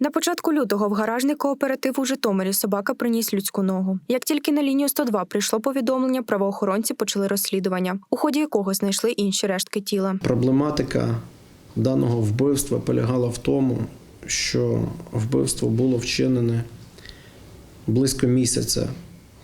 На початку лютого в гаражний кооператив у Житомирі собака приніс людську ногу. Як тільки на лінію 102 прийшло повідомлення, правоохоронці почали розслідування, у ході якого знайшли інші рештки тіла. Проблематика даного вбивства полягала в тому, що вбивство було вчинене близько місяця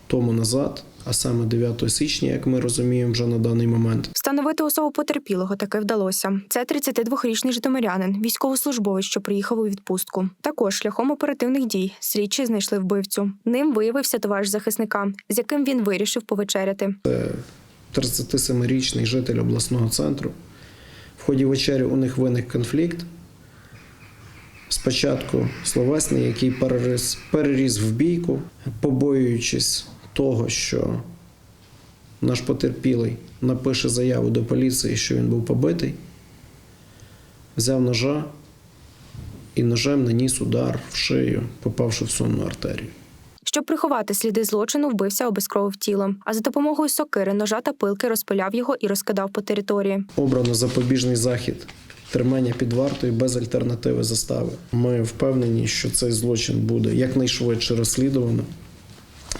тому назад, а саме 9 січня, як ми розуміємо, вже на даний момент. Встановити особу потерпілого таки вдалося. Це 32-річний житомирянин, військовослужбовець, що приїхав у відпустку. Також шляхом оперативних дій слідчі знайшли вбивцю. Ним виявився товариш захисника, з яким він вирішив повечеряти. 37-річний житель обласного центру. В ході вечері у них виник конфлікт. Спочатку словесний, який переріс, переріс в бійку, побоюючись того, що наш потерпілий напише заяву до поліції, що він був побитий, взяв ножа і ножем наніс удар в шию, попавши в сонну артерію. Щоб приховати сліди злочину, вбився обезкровив тіло. А за допомогою сокири, ножа та пилки розпиляв його і розкидав по території. Обрано запобіжний захід тримання під вартою без альтернативи застави. Ми впевнені, що цей злочин буде якнайшвидше розслідувано,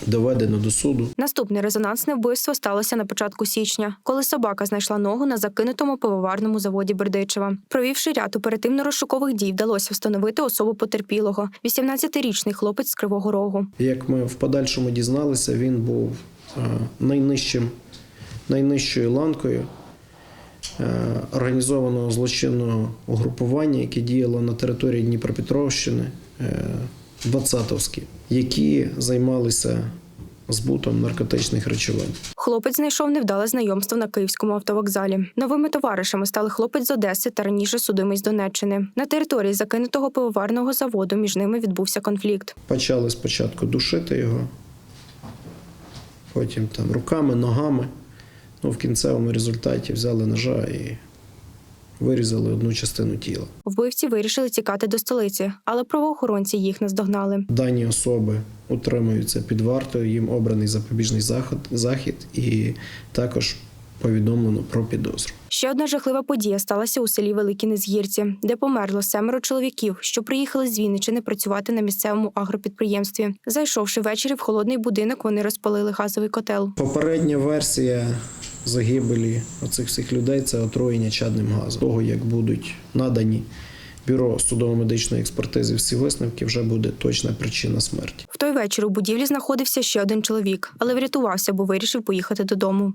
доведено до суду. Наступне резонансне вбивство сталося на початку січня, коли собака знайшла ногу на закинутому пивоварному заводі Бердичева. Провівши ряд оперативно-розшукових дій, вдалося встановити особу потерпілого – 18-річний хлопець з Кривого Рогу. Як ми в подальшому дізналися, він був е, найнижчим, найнижчою ланкою е, організованого злочинного угрупування, яке діяло на території Дніпропетровщини, е, Двадцатовські, які займалися збутом наркотичних речовин. Хлопець знайшов невдале знайомство на київському автовокзалі. Новими товаришами стали хлопець з Одеси та раніше судимий з Донеччини. На території закинутого пивоварного заводу між ними відбувся конфлікт. Почали спочатку душити його, потім там руками, ногами. Ну, в кінцевому результаті взяли ножа і вирізали одну частину тіла. Вбивці вирішили тікати до столиці, але правоохоронці їх наздогнали. Дані особи утримуються під вартою, їм обраний запобіжний захід, захід і також повідомлено про підозру. Ще одна жахлива подія сталася у селі Великі Незгірці, де померло семеро чоловіків, що приїхали з Вінничини працювати на місцевому агропідприємстві. Зайшовши ввечері в холодний будинок, вони розпалили газовий котел. Попередня версія загибелі оцих всіх людей це отруєння чадним газом. Того, як будуть надані бюро судово-медичної експертизи всі висновки, вже буде точна причина смерті. В той вечір у будівлі знаходився ще один чоловік, але врятувався, бо вирішив поїхати додому.